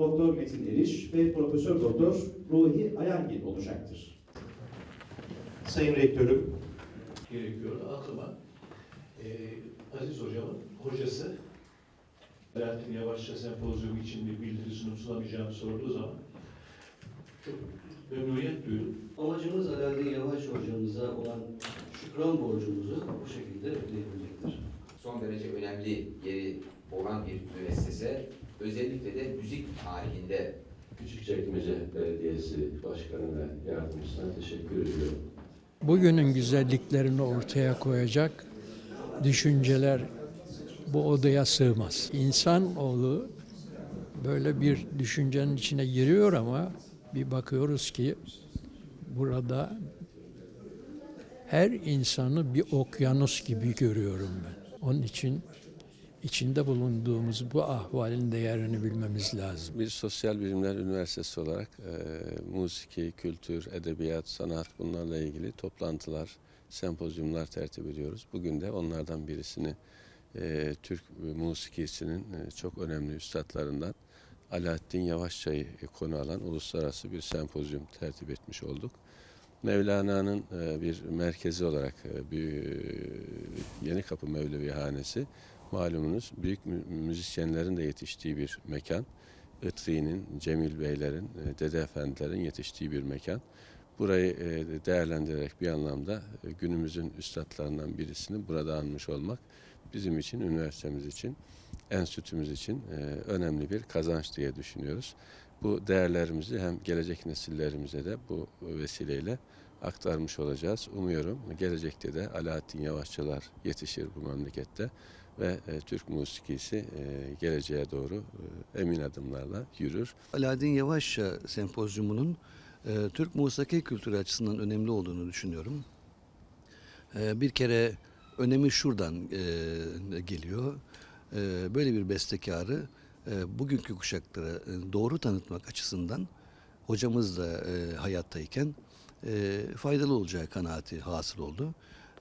Doktor Metin Eriş ve Profesör Doktor Ruhi Ayangil olacaktır. Sayın Rektörüm, gerekiyor. Aklıma e, Aziz Hocam'ın hocası Alaaddin Yavaşça sempozyum için bir bildiri sunup sunamayacağını sorduğu zaman çok memnuniyet duydum. Amacımız Alaaddin Yavaş hocamıza olan şükran borcumuzu bu şekilde ödeyebilmektir. son derece önemli yeri olan bir müessese. Özellikle de müzik tarihinde Küçükçekmece Belediyesi Başkanı ve yardımcısına teşekkür ediyorum. bugünün güzelliklerini ortaya koyacak düşünceler bu odaya sığmaz. İnsanoğlu böyle bir düşüncenin içine giriyor ama bir bakıyoruz ki burada her insanı bir okyanus gibi görüyorum ben. Onun için içinde bulunduğumuz bu ahvalin değerini bilmemiz lazım. Bir Sosyal Bilimler Üniversitesi olarak e, musiki, kültür, edebiyat, sanat bunlarla ilgili toplantılar, sempozyumlar tertip ediyoruz. Bugün de onlardan birisini e, Türk musikisinin e, çok önemli üstadlarından Alaaddin Yavaşça'yı konu alan uluslararası bir sempozyum tertip etmiş olduk. Mevlana'nın e, bir merkezi olarak e, bir Yeni Kapı Mevlevihanesi malumunuz büyük mü- müzisyenlerin de yetiştiği bir mekan. Itri'nin, Cemil Beylerin, e, Dede Efendilerin yetiştiği bir mekan. Burayı e, değerlendirerek bir anlamda e, günümüzün üstadlarından birisini burada anmış olmak bizim için, üniversitemiz için, enstitümüz için önemli bir kazanç diye düşünüyoruz. Bu değerlerimizi hem gelecek nesillerimize de bu vesileyle aktarmış olacağız. Umuyorum gelecekte de Alaaddin Yavaşçılar yetişir bu memlekette ve e, Türk musikisi e, geleceğe doğru e, emin adımlarla yürür. Alaaddin Yavaşça sempozyumunun e, Türk musiki kültürü açısından önemli olduğunu düşünüyorum. E, bir kere önemi şuradan e, geliyor. E, böyle bir bestekarı e, bugünkü kuşaklara e, doğru tanıtmak açısından hocamız da e, hayattayken e, faydalı olacağı kanaati hasıl oldu.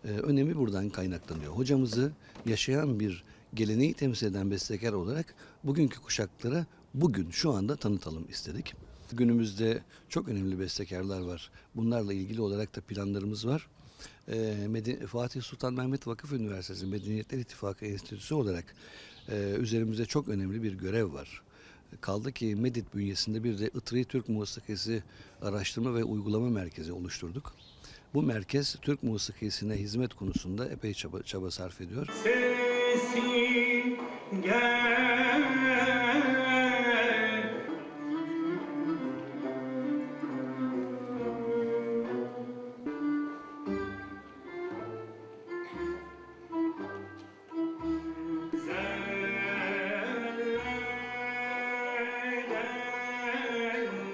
E, önemi buradan kaynaklanıyor. Hocamızı yaşayan bir geleneği temsil eden bestekar olarak bugünkü kuşaklara bugün şu anda tanıtalım istedik. Günümüzde çok önemli bestekarlar var. Bunlarla ilgili olarak da planlarımız var. Medi- Fatih Sultan Mehmet Vakıf Üniversitesi Medeniyetler İttifakı Enstitüsü olarak e, üzerimizde çok önemli bir görev var. Kaldı ki Medit bünyesinde bir de Itri Türk Musikisi Araştırma ve Uygulama Merkezi oluşturduk. Bu merkez Türk musikisine hizmet konusunda epey çaba, çaba sarf ediyor. Sesin gel